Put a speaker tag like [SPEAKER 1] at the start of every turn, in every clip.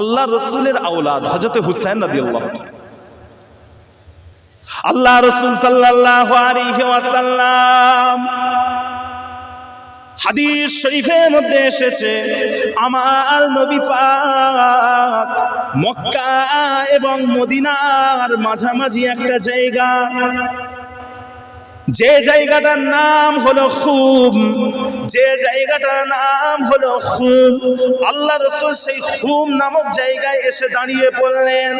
[SPEAKER 1] আল্লাহ রসুলের আওলাদ হজরত হুসেন রাদি আল্লাহ আল্লাহ রসুল সাল্লাল্লাহু আলাইহি ওয়াসাল্লাম হাদিস শরীফের মধ্যে এসেছে, আমার নবী পাক মক্কা এবং মদিনার মাঝামাঝি একটা জায়গা। যে জায়গাটার নাম হলো খুব, যে জায়গাটার নাম হলো খুব, আল্লাহ রসুল সেই খুম নামক জায়গায় এসে দাঁড়িয়ে পড়লেন।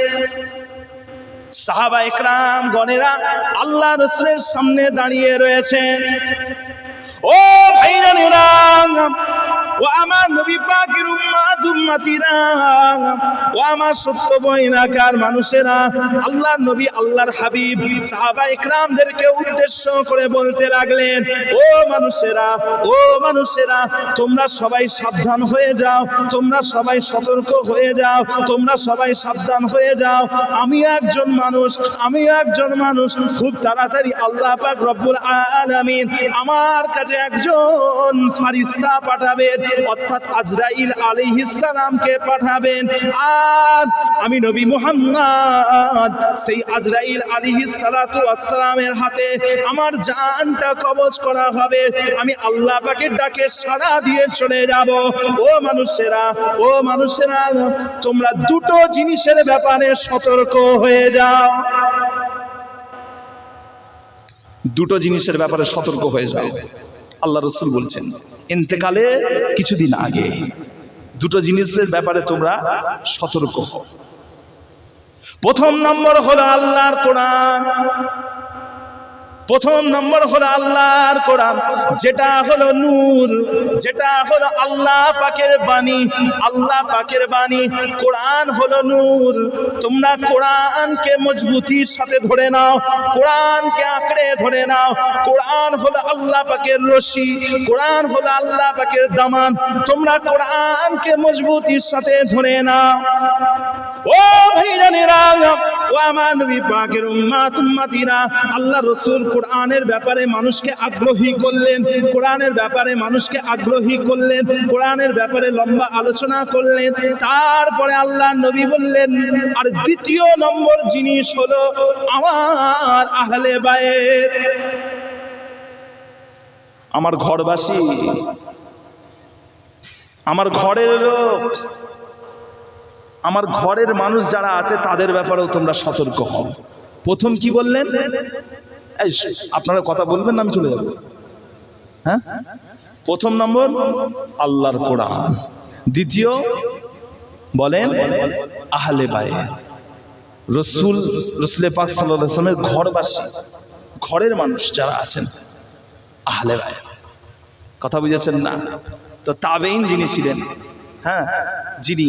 [SPEAKER 1] সাহাবা একরাম গণেরা আল্লাহ রসুলের সামনে দাঁড়িয়ে রয়েছেন। ও ভাইরানেরা ও আমার নবী পাকের উম্মাত উম্মাতিরা, ও আমার সত্য বইনাকার মানুষেরা, আল্লাহর নবী, আল্লাহর হাবিব, সাহাবা ইকরামদেরকে উদ্দেশ্য করে বলতে লাগলেন, ও মানুষেরা ও মানুষেরা, তোমরা সবাই সাবধান হয়ে যাও, তোমরা সবাই সতর্ক হয়ে যাও, তোমরা সবাই সাবধান হয়ে যাও। আমি একজন মানুষ, আমি একজন মানুষ, খুব তাড়াতাড়ি আল্লাহ পাক রব্বুল আলামিন আমার কাছে একজন ফারিস্তা পাঠাবেন। অর্থাৎ আজরাইল আলাইহিস সালামকে পাঠাবেন? আর আমি নবী মুহাম্মদ, সেই আজরাইল আলাইহিস সালাতু হাতে আমার জানটা করা হবে। আমি আল্লাহ ডাকে সাড়া দিয়ে চলে যাব। ও মানুষেরা ও মানুষেরা, তোমরা দুটো জিনিসের ব্যাপারে সতর্ক হয়ে যাও। দুটো জিনিসের ব্যাপারে সতর্ক হয়ে যাও। আল্লাহ রসুল বলছেন, ইন্তেকালে কিছুদিন আগে দুটো জিনিসের ব্যাপারে তোমরা সতর্ক হও। প্রথম নম্বর হলো আল্লাহর কোরআন। প্রথম নম্বর হলো আল্লাহর কোরআন, যেটা হলো নূর, যেটা হলো আল্লাহ পাকের বাণী, আল্লাহ পাকের বাণী, কোরআন হলো নূর। তোমরা কোরআনকে মজবুতির সাথে ধরে নাও, কোরআনকে আঁকড়ে ধরে নাও। কোরআন হলো আল্লাহ পাকের রশি, কোরআন হলো আল্লাহ পাকের দামান। তোমরা কোরআনকে মজবুতির সাথে ধরে নাও। ও ও আল্লাহ রসুল কোরআনের ব্যাপারে মানুষকে আগ্রহী করলেন, কোরআনের ব্যাপারে মানুষকে আগ্রহী করলেন ব্যাপারে লম্বা আলোচনা করলেন, তারপরে আল্লাহ নবী বললেন, আর দ্বিতীয় নম্বর জিনিস হলো আমার আহলে বায়ের আমার ঘরবাসী, আমার ঘরের লোক আমার ঘরের মানুষ যারা আছে, তাদের ব্যাপারেও তোমরা সতর্ক হও। প্রথম কি বললেন? এই আপনারা কথা বলবেন আমি চলে যাব। হ্যাঁ? প্রথম নম্বর, আল্লাহর কোরআন। দ্বিতীয়, বলেন, আহলে বায়ে রসুল রসুলে পাক সাল্লাহ আসলামের ঘরবাসী, ঘরের মানুষ যারা আছেন, আহলে বায়ে কথা বুঝেছেন না? তো তাবেইন যিনি ছিলেন হ্যাঁ? যিনি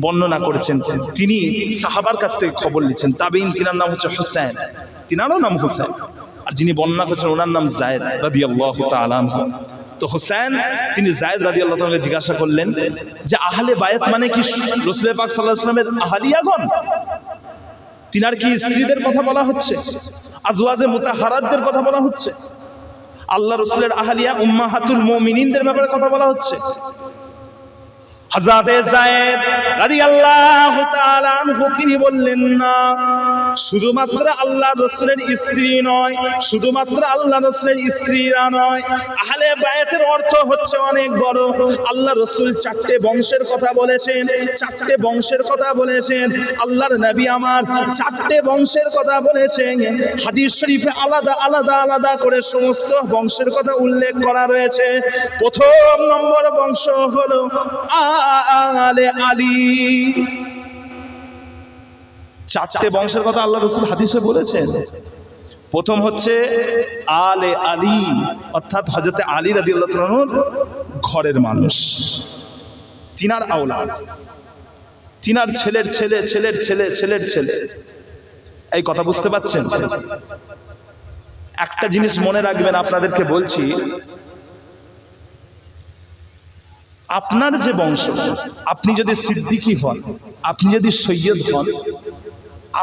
[SPEAKER 1] বর্ণনা করেছেন, তিনি সাহাবার কাছ থেকে খবর নিচ্ছেন। তাবেইন তিনার নাম হচ্ছে হুসাইন। তিনারও নাম হুসাইন। আর যিনি বর্ণনা করছেন, ওনার নাম জায়দ রাদি আল্লাহ তো হুসাইন, তিনি জায়দ রাদি আল্লাহ জিজ্ঞাসা করলেন যে, আহলে বায়াত মানে কি? রসুল পাক সাল্লাহ আসলামের আহালিয়াগণ? তিনার কি স্ত্রীদের কথা বলা হচ্ছে? আজওয়াজে মুতাহারাতদের কথা বলা হচ্ছে? আল্লাহ রসুলের আহালিয়া উম্মাহাতুল মুমিনিনদের ব্যাপারে কথা বলা হচ্ছে? হাজাতে জায়েদ রাদিয়াল্লাহু তাআলা আনহু তিনি বললেন না শুধুমাত্র আল্লাহ রসুলের স্ত্রী নয়, শুধুমাত্র আল্লাহ রসুলের স্ত্রীরা নয়, আহলে বায়াতের অর্থ হচ্ছে অনেক বড়। আল্লাহ রসুল চারটে বংশের কথা বলেছেন, চারটে বংশের কথা বলেছেন, আল্লাহর নবী আমার চারটে বংশের কথা বলেছেন। হাদিস শরীফে আলাদা আলাদা আলাদা করে সমস্ত বংশের কথা উল্লেখ করা রয়েছে। প্রথম নম্বর বংশ হলো আলে আলী। চারটে বংশের কথা আল্লাহ রসুল হাদিসে বলেছেন। প্রথম হচ্ছে আলে আলী, অর্থাৎ হজরতে আলী রাদি আল্লাহ ঘরের মানুষ। তিনার আওলাদ। তিনার ছেলের ছেলে ছেলের ছেলে ছেলের ছেলে। এই কথা বুঝতে পাচ্ছেন একটা জিনিস মনে রাখবেন আপনাদেরকে বলছি। আপনার যে বংশ, আপনি যদি সিদ্দিকি হন, আপনি যদি সৈয়দ হন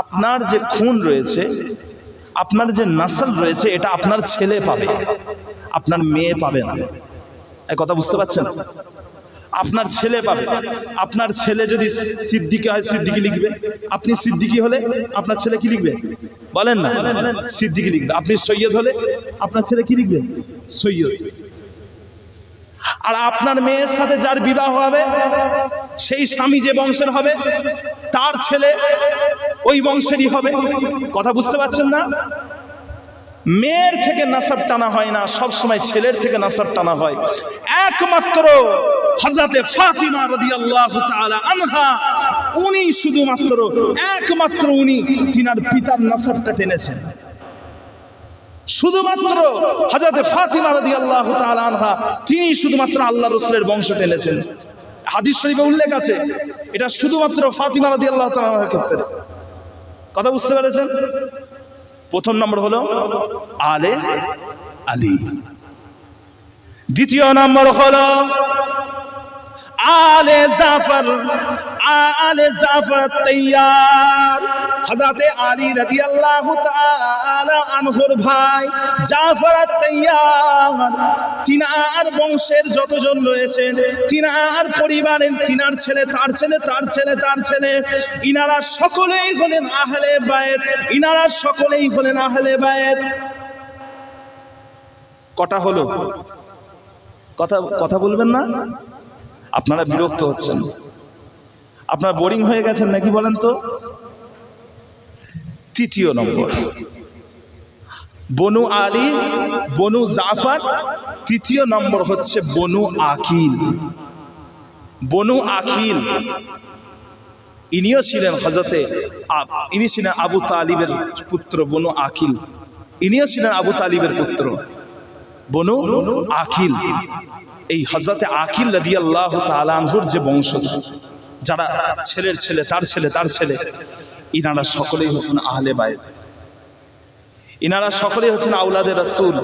[SPEAKER 1] আপনার যে খুন রয়েছে, আপনার যে নাসল রয়েছে, এটা আপনার ছেলে পাবে, আপনার মেয়ে পাবে না। এই কথা বুঝতে পারছেন? আপনার ছেলে পাবে। আপনার ছেলে যদি সিদ্দিকি হয়, সিদ্দিকি লিখবে। আপনি সিদ্দিকি হলে আপনার ছেলে কি লিখবে? বলেন না। সিদ্দিকি লিখবে। আপনি সৈয়দ হলে আপনার ছেলে কি লিখবে? সৈয়দ। আর আপনার মেয়ের সাথে যার বিবাহ হবে, সেই স্বামী যে বংশের হবে, তার ছেলে ওই বংশেরই হবে। কথা বুঝতে পারছেন না? মেয়ের থেকে নাসাব টানা হয় না সব সময় ছেলের থেকে নাসাব টানা হয়। একমাত্র হযরতে ফাতিমা রাদিয়াল্লাহু তাআলা আনহা, উনি শুধুমাত্র, একমাত্র উনি তিনার পিতার নাসাবটা টেনেছেন। শুধুমাত্র হযরতে ফাতিমা রাদিয়াল্লাহু তাআলা আনহা, তিনি শুধুমাত্র আল্লাহ রাসূলের বংশ টেনেছেন। হাদিস শরীফে উল্লেখ আছে, এটা শুধুমাত্র ফাতিমা তাআলা আনহার ক্ষেত্রে। কথা বুঝতে পেরেছেন? প্রথম নম্বর হলো আলে আলী। দ্বিতীয় নম্বর হলো আলে জাফর আলে জাফর তৈয়ার। হযরতে আলী রাদিয়াল্লাহু তাআলা আনহুর ভাই জাফর তৈয়ার। তিনার বংশের যতজন রয়েছেন, তিনার পরিবারের তিনার ছেলে, তার ছেলে তার ছেলে তার ছেলে, ইনারা সকলেই হলেন আহলে বায়েত ইনারা সকলেই হলেন আহলে বায়েত কটা হলো? কথা কথা বলবেন না? আপনারা বিরক্ত হচ্ছেন। আপনারা বোরিং হয়ে গেছেন নাকি বলেন তো? তৃতীয় নম্বর। বনু আলী, বনু জাফার, তৃতীয় নম্বর হচ্ছে বনু আকিল। বনু আকিল, ইনিও ছিলেন হজরতে ইনি ছিলেন আবু তালিবের পুত্র, বনু আকিল। ইনিও ছিলেন আবু তালিবের পুত্র। বনু আকিল। এই হজরতে আকিল রাদি আল্লাহ তালানহুর যে বংশ যারা ছেলের ছেলে, তার ছেলে তার ছেলে, ইনারা সকলেই হচ্ছেন আহলে বায়েত ইনারা সকলেই হচ্ছেন আউলাদে রাসূল।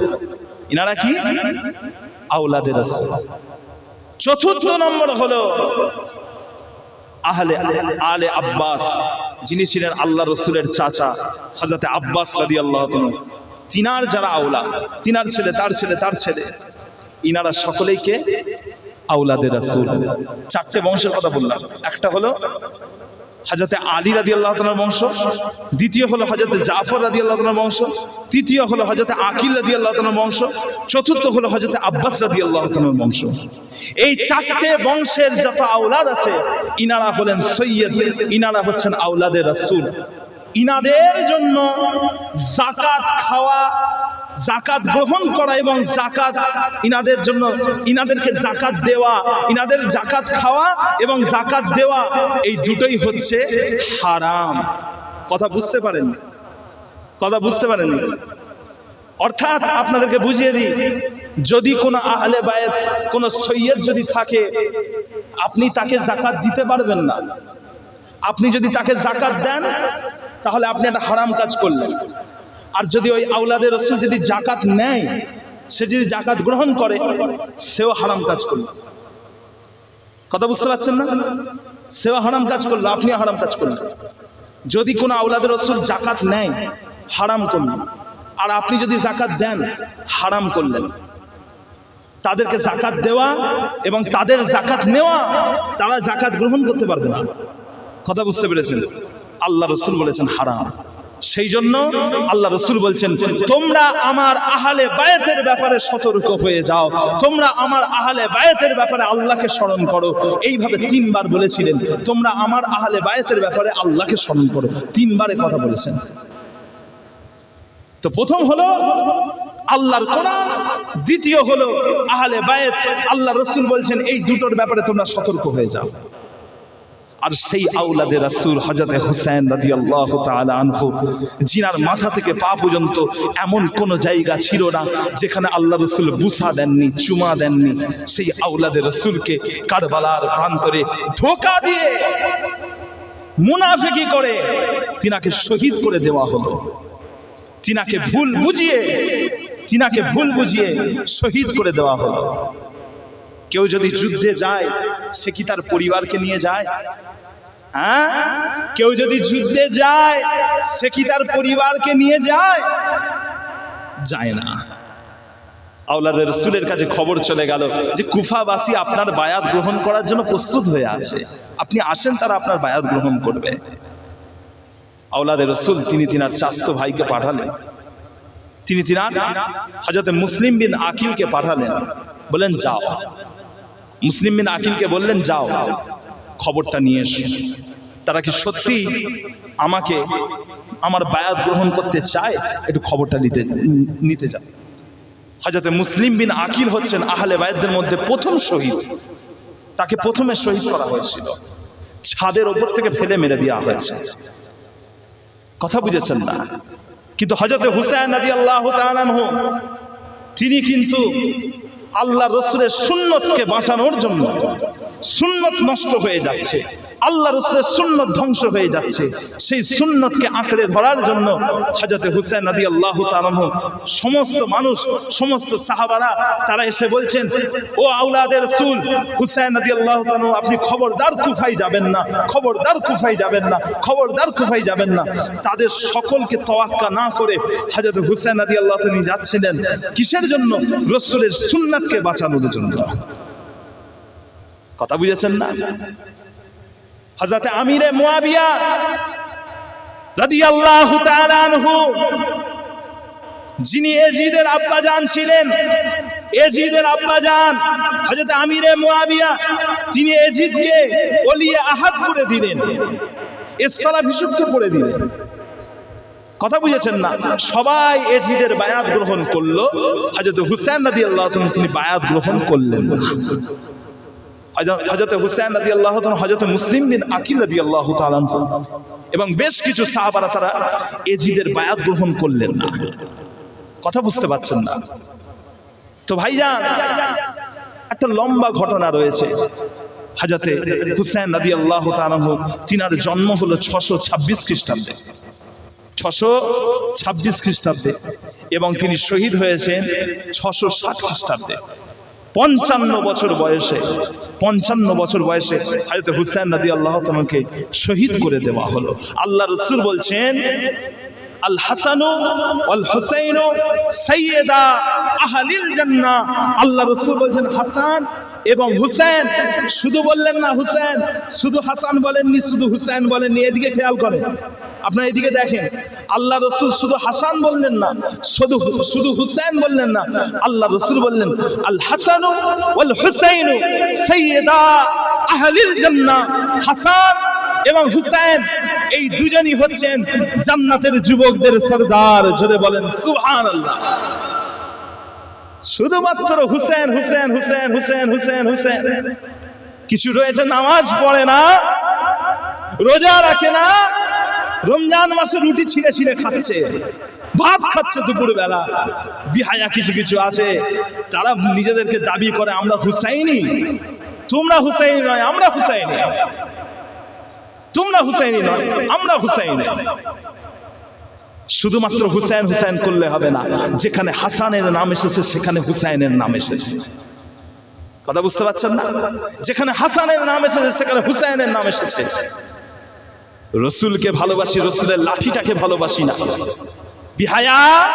[SPEAKER 1] ইনারা কি? আউলাদে রাসূল। চতুর্থ নম্বর হলো আহলে, আলে আব্বাস, যিনি ছিলেন আল্লাহ রসুলের চাচা হজরতে আব্বাস রাদি আল্লাহ তিনার যারা আওলা তিনার ছেলে, তার ছেলে তার ছেলে, ইনারা সকলেই কে? আউলাদের রাসূল। চারটে বংশের কথা বললাম। একটা হলো হাজরতে আলী রাদি আল্লাহ তালার বংশ, দ্বিতীয় হলো হজরতে জাফর রাদি আল্লাহ তালার বংশ, তৃতীয় হলো হজরতে আকিল রাদি আল্লাহ তালার বংশ, চতুর্থ হলো হজরতে আব্বাস রাদি আল্লাহ তালার বংশ। এই চারটে বংশের যত আওলাদ আছে, ইনারা হলেন সৈয়দ, ইনারা হচ্ছেন আওলাদের রাসূল। ইনাদের জন্য জাকাত খাওয়া জাকাত গ্রহণ করা এবং জাকাত ইনাদের জন্য, ইনাদেরকে জাকাত দেওয়া, ইনাদের জাকাত খাওয়া এবং জাকাত দেওয়া, এই দুটোই হচ্ছে হারাম। কথা বুঝতে পারেননি? কথা বুঝতে পারেননি? অর্থাৎ আপনাদেরকে বুঝিয়ে দিই, যদি কোনো আহলে বায়েত কোনো সৈয়দ যদি থাকে, আপনি তাকে জাকাত দিতে পারবেন না। আপনি যদি তাকে জাকাত দেন তাহলে আপনি একটা হারাম কাজ করলেন। আর যদি ওই আউলাদের রসুল যদি জাকাত নেয়, সে যদি জাকাত গ্রহণ করে, সেও হারাম কাজ করল। কথা বুঝতে পারছেন না? সেও হারাম কাজ করল, আপনিও হারাম কাজ করলেন। যদি কোনো আউলাদের রসুল জাকাত নেয়, হারাম করলেন আর আপনি যদি জাকাত দেন, হারাম করলেন। তাদেরকে জাকাত দেওয়া এবং তাদের জাকাত নেওয়া, তারা জাকাত গ্রহণ করতে পারবে না। কথা বুঝতে পেরেছেন? আল্লাহ রসুল বলেছেন হারাম। সেই জন্য আল্লাহ রসুল বলছেন, তোমরা আমার আহালে বায়াতের ব্যাপারে সতর্ক হয়ে যাও। তোমরা আমার আহালে বায়াতের ব্যাপারে আল্লাহকে স্মরণ করো। এইভাবে তিনবার বলেছিলেন, তোমরা আমার আহালে বায়াতের ব্যাপারে আল্লাহকে স্মরণ করো। তিনবারে কথা বলেছেন। তো প্রথম হলো আল্লাহর কোরআন, দ্বিতীয় হলো আহলে বায়েত। আল্লাহ রসুল বলছেন, এই দুটোর ব্যাপারে তোমরা সতর্ক হয়ে যাও। আর সেই আউলাদে রাসূল হজরতে হুসেন রাদিয়াল্লাহু তাআলা আনহু, জিনার মাথা থেকে পা পর্যন্ত এমন কোন জায়গা ছিল না যেখানে আল্লাহ রসুল বুসা দেননি, চুমা দেননি। সেই আউলাদে রসুলকে কারবালার প্রান্তরে ধোকা দিয়ে মুনাফিকি করে তিনাকে শহীদ করে দেওয়া হলো। তিনাকে ভুল বুঝিয়ে, তিনাকে ভুল বুঝিয়ে শহীদ করে দেওয়া হলো। কেউ যদি যুদ্ধে যায়, সে কি তার পরিবারকে নিয়ে যায়? হ্যাঁ? কেউ যদি যুদ্ধে যায়, সে কি তার পরিবারকে নিয়ে যায়? যায় না। আওলাদের রসুলের কাছে খবর চলে গেল যে কুফাবাসী আপনার বায়াত গ্রহণ করার জন্য প্রস্তুত হয়ে আছে। আপনি আসেন, তারা আপনার বায়াত গ্রহণ করবে। আওলাদের রসুল, তিনি তিনার চাস্ত ভাইকে পাঠালেন। তিনি তিনার হজরতে মুসলিম বিন আকিলকে পাঠালেন। বলেন, যাও। মুসলিম বিন আকিলকে বললেন, যাও, খবরটা নিয়ে এসো। তারা কি সত্যি আমাকে, আমার বায়াত গ্রহণ করতে চায়? একটু খবরটা নিতে নিতে যাও। হজরতে মুসলিম বিন আকিল হচ্ছেন আহলে বায়তদের মধ্যে প্রথম শহীদ। তাকে প্রথমে শহীদ করা হয়েছিল। ছাদের ওপর থেকে ফেলে মেরে দেওয়া হয়েছে। কথা বুঝেছেন না? কিন্তু হজরতে হুসাইন নদী আল্লাহ তিনি কিন্তু আল্লাহ রসুলের সুন্নতকে বাঁচানোর জন্য। সুন্নত নষ্ট হয়ে যাচ্ছে। আল্লাহ রসুলের সুন্নত ধ্বংস হয়ে যাচ্ছে। সেই সুন্নতকে আঁকড়ে ধরার জন্য হাজরতে হুসেন নদী আল্লাহ সমস্ত মানুষ, সমস্ত সাহাবারা, তারা এসে বলছেন, ও আউলাদের সুল হুসেন নদী আল্লাহ আপনি খবরদার কুফাই যাবেন না, খবরদার কুফাই যাবেন না, খবরদার কুফাই যাবেন না। তাদের সকলকে তোয়াক্কা না করে হাজরত হুসেন নদী আল্লাহ তিনি যাচ্ছিলেন। কিসের জন্য? রসুলের সুন্নাতকে বাঁচানোর জন্য। কথা বুঝেছেন না? হজরত আমিরে মুয়াবিয়া রাদিয়াল্লাহু তাআলা আনহু, যিনি এজিদের আব্বাজান ছিলেন এজিদের আব্বাজান হযরত আমিরে মুয়াবিয়া তিনি এজিদকে ওলিয়ে আহাদ করে দিলেন, স্থলাভিষিক্ত করে দিলেন। কথা বুঝেছেন না? সবাই এজিদের বায়াত গ্রহণ করল, হযরত হুসেন রাদিয়াল্লাহু তাআলা তিনি বায়াত গ্রহণ করলেন না। হজরত হুসেন রাদি আল্লাহ হজরত মুসলিম বিন আকিল রাদি আল্লাহ এবং বেশ কিছু সাহাবারা তারা এজিদের বায়াত গ্রহণ করলেন না। কথা বুঝতে পারছেন না। তো ভাইজান, একটা লম্বা ঘটনা রয়েছে। হাজতে হুসেন রাদি আল্লাহ তিনার জন্ম হলো ছশো ছাব্বিশ খ্রিস্টাব্দে। ছশো ছাব্বিশ খ্রিস্টাব্দে। এবং তিনি শহীদ হয়েছেন ছশো ষাট খ্রিস্টাব্দে। পঞ্চান্ন বছর বয়সে, পঞ্চান্ন বছর বয়সে হাজরত হুসেন নদী আল্লাহ তোমাকে শহীদ করে দেওয়া হলো। আল্লাহ রসুল বলছেন, আল হাসানু আল সৈয়দা আল্লাহ রসুল বলছেন, হাসান এবং হুসেন, শুধু বললেন না হুসেন, শুধু হাসান বলেননি, শুধু হুসেন বলেননি, এদিকে খেয়াল করেন। আপনার এদিকে দেখেন, আল্লাহ রসুল শুধু হাসান বললেন না, শুধু শুধু হুসেন বললেন না, আল্লাহ রসুল বললেন, আল হাসানু ওয়াল হুসাইনু সৈয়দা আহলিল জান্নাহ। হাসান এবং হুসেন এই দুজনই হচ্ছেন জান্নাতের যুবকদের সরদার, জোরে বলেন, সুবহানাল্লাহ। শুধুমাত্র হুসেন হুসেন হুসেন হুসেন হুসেন হুসেন। কিছু রয়েছে, নামাজ পড়ে না, রোজা রাখে না, রমজান মাসে রুটি ছিঁড়ে ছিঁড়ে খাচ্ছে, ভাত খাচ্ছে দুপুর বেলা বিহায়া কিছু কিছু আছে, তারা নিজেদেরকে দাবি করে, আমরা হুসাইনি। তোমরা হুসাইনি নয়, আমরা হুসাইনি। তোমরা হুসাইনি নয়, আমরা হুসাইনি। শুধুমাত্র হুসাইন হুসাইন করলে হবে না, যেখানে হাসানের নাম এসেছে, সেখানে হুসাইনের নাম এসেছে। কথা বুঝতে পারছেন না? যেখানে হাসানের নাম এসেছে, সেখানে হুসাইনের নাম এসেছে। রসুলকে ভালোবাসি, রসুলের লাঠিটাকে ভালোবাসি না। বিহায়া!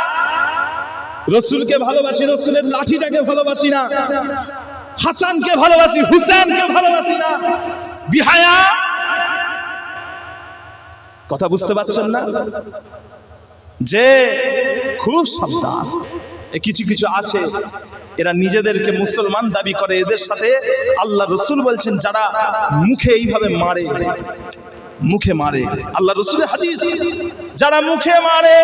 [SPEAKER 1] রসুলকে ভালোবাসি, রসুলের লাঠিটাকে ভালোবাসি না। হাসানকে ভালোবাসি হুসেনকে ভালোবাসি না। বিহায়া! কথা বুঝতে পারছেন না? যে খুব সাবধান। কিছু কিছু আছে, এরা নিজেদেরকে মুসলমান দাবি করে, এদের সাথে আল্লাহ রসুল বলছেন, যারা মুখে এইভাবে মারে, মুখে মারে। আল্লাহ রসুলের হাদিস, যারা মুখে মারে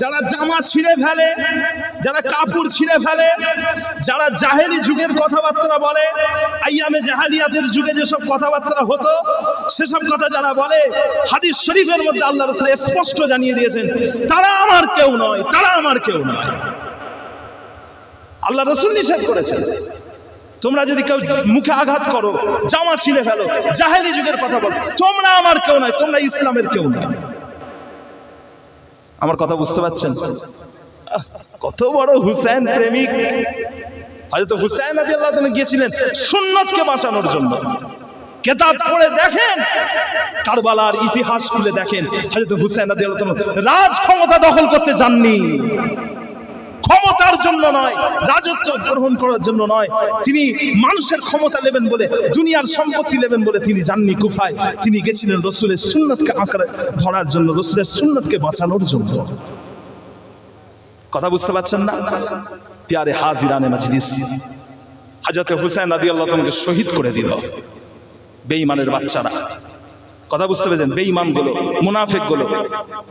[SPEAKER 1] যারা জামা ছিঁড়ে ফেলে, যারা কাপড় ছিঁড়ে ফেলে, যারা জাহেলি যুগের কথাবার্তা বলে, আইয়ামে জাহালিয়াতের যুগে যেসব কথাবার্তা হতো, সেসব কথা যারা বলে, হাদিস শরীফের মধ্যে আল্লাহ রসুল স্পষ্ট জানিয়ে দিয়েছেন, তারা আমার কেউ নয়, তারা আমার কেউ নয়। আল্লাহ রসুল নিষেধ করেছেন। তোমরা যদি কেউ মুখে আঘাত করো, জামা ছিঁড়ে ফেলো, জাহেলি যুগের কথা বলো, তোমরা আমার কেউ নয়, তোমরা ইসলামের কেউ নয়। আমার কথা বুঝতে পারছেন? কত বড় হুসেন প্রেমিক। হয়তো হুসেন আদি আল্লাহ গিয়েছিলেন সুন্নতকে বাঁচানোর জন্য। কেতাব পড়ে দেখেন, কারবালার ইতিহাস খুলে দেখেন, হয়তো হুসেন আদি আল্লাহ তাআলা রাজ ক্ষমতা দখল করতে যাননি ক্ষমতার জন্য নয়, রাজত্ব গ্রহণ করার জন্য নয়। তিনি মানুষের ক্ষমতা নেবেন বলে, দুনিয়ার সম্পত্তি নেবেন বলে তিনি যাননি কুফায়। তিনি গেছিলেন রসুলের সুন্নতকে আঁকড়ে ধরার জন্য, রসুলের সুন্নতকে বাঁচানোর জন্য। কথা বুঝতে পারছেন না? পিয়ারে হাজিরানে মাজলিস। হাজরতে হুসেন রাদি আল্লাহ তোমাকে শহীদ করে দিল। বেঈমানের বাচ্চারা। কথা বুঝতে পেরেছেন? বেঈমানগুলো মুনাফেকগুলো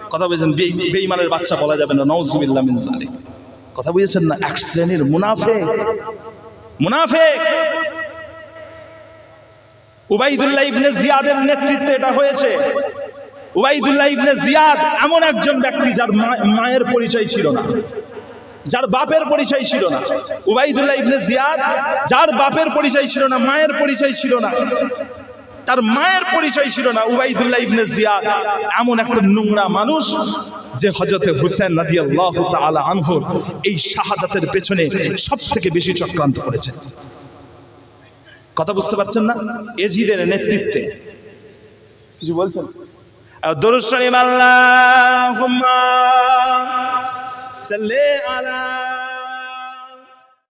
[SPEAKER 1] কথা বুঝেছেন? বে- বেঈমানের বাচ্চা বলা যাবে না। নওজুবিল্লাহ মিন জালিক কথা বুঝেছেন না? এক শ্রেণির মুনাফেক। মুনাফেক। উবাইদুল্লাহ ইবনে জিয়াদের নেতৃত্বে এটা হয়েছে। উবাইদুল্লাহ ইবনে জিয়াদ এমন একজন ব্যক্তি যার মায়ের পরিচয় ছিল না। যার বাপের পরিচয় ছিল না। উবাইদুল্লাহ ইবনে জিয়াদ যার বাপের পরিচয় ছিল না, মায়ের পরিচয় ছিল না, তার মায়ের পরিচয় ছিল না, উবাইদুল্লাহ ইবনে জিয়াদ এমন একটা নোংরা মানুষ যে হজরতে হুসেন নাদি আল্লাহ তালা আনহুর এই শাহাদাতের পেছনে সব থেকে বেশি চক্রান্ত করেছে। কথা বুঝতে পারছেন না? এজিদের নেতৃত্বে। কিছু বলছেন? দরুদ শরীফ আল্লাহুম্মা সাল্লি আলা